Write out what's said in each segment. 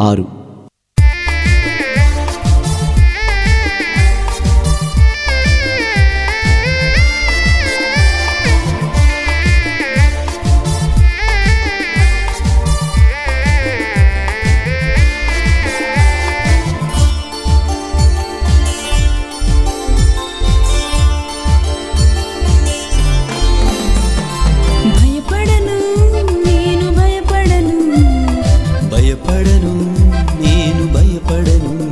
ಆರು பிரியப்படணும்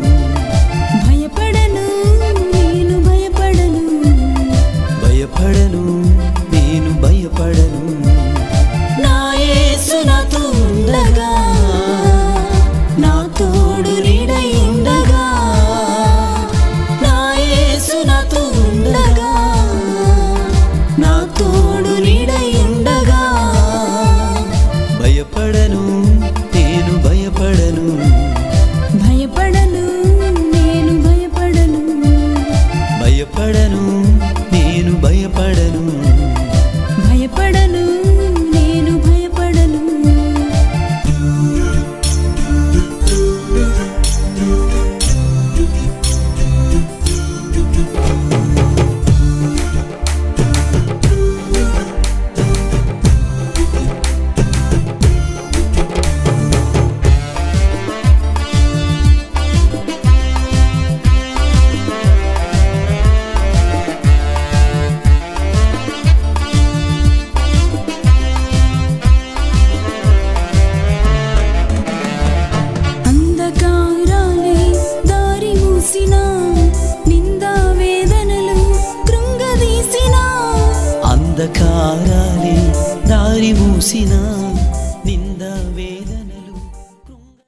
కారాలి దారి మూసినా